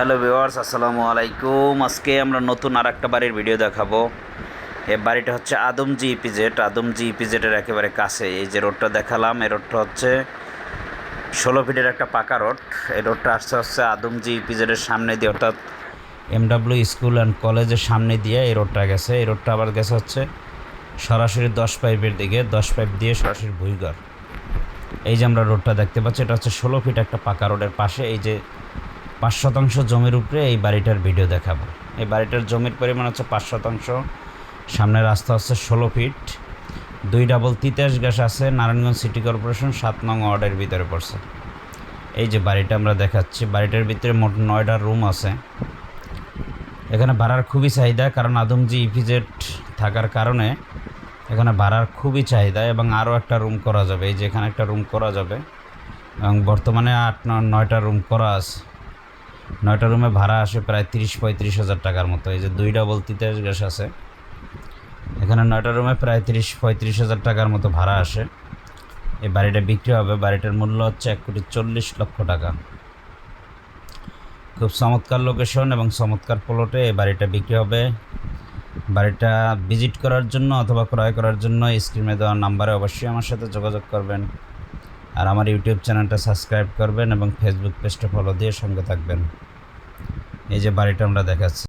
Hello viewers আসসালামু আলাইকুম। আজকে আমরা নতুন আর একটা বাড়ির ভিডিও দেখাবো। এ বাড়িটা হচ্ছে আদমজি ইপিজেড। আদমজি ইপিজেডের একেবারে কাছে। এই যে রোডটা দেখালাম, এই রোডটা হচ্ছে ষোলো ফিটের একটা পাকা রোড। এই রোডটা আসছে হচ্ছে আদমজি ইপিজেডের সামনে দিয়ে, অর্থাৎ এমডাব্লিউ স্কুল অ্যান্ড কলেজের সামনে দিয়ে এই রোডটা গেছে। এই রোডটা আবার গেছে হচ্ছে সরাসরি দশ পাইপের দিকে, দশ পাইপ দিয়ে সরাসরি ভুইগড় এই যে আমরা রোডটা দেখতে পাচ্ছি, এটা হচ্ছে ষোলো ফিট একটা পাকা রোডের পাশে। এই যে পাঁচ শতাংশ জমির উপরে এই বাড়িটার ভিডিও দেখাবো। এই বাড়িটার জমির পরিমাণ হচ্ছে পাঁচ শতাংশ। সামনে রাস্তা হচ্ছে ষোলো ফিট দুই ডাবল তিতাস গ্যাস আছে, নারায়ণগঞ্জ সিটি কর্পোরেশন, সাত নং ওয়ার্ডের ভিতরে পড়ছে। এই যে বাড়িটা আমরা দেখাচ্ছি, বাড়িটার ভিতরে মোট নয়টা রুম আছে। এখানে ভাড়ার খুবই চাহিদা, কারণ আদমজি ইপিজেড থাকার কারণে এখানে ভাড়ার খুবই চাহিদা এবং আরও একটা রুম করা যাবে। এই যে এখানে একটা রুম করা যাবে এবং বর্তমানে আট নয়টা রুম করা আছে। নয়টা রুমে ভাড়া আসে প্রায় তিরিশ পঁয়ত্রিশ হাজার টাকার মতো। এই যে দুই ডাবল তিতাস গ্যাস আছে। এখানে নয়টা রুমে প্রায় তিরিশ পঁয়ত্রিশ হাজার টাকার মতো ভাড়া আসে। এই বাড়িটা বিক্রি হবে, বাড়িটার মূল্য হচ্ছে এক কোটি চল্লিশ লক্ষ টাকা। খুব চমৎকার লোকেশন এবং চমৎকার প্লটে এই বাড়িটা বিক্রি হবে। বাড়িটা ভিজিট করার জন্য অথবা ক্রয় করার জন্য স্ক্রিনে দেওয়া নাম্বারে অবশ্যই আমার সাথে যোগাযোগ করবেন। আর আমার ইউটিউব চ্যানেলটা সাবস্ক্রাইব করবেন এবং ফেসবুক পেজটা ফলো দিয়ে সঙ্গে থাকবেন। এই যে বাড়িটা আমরা দেখাচ্ছি।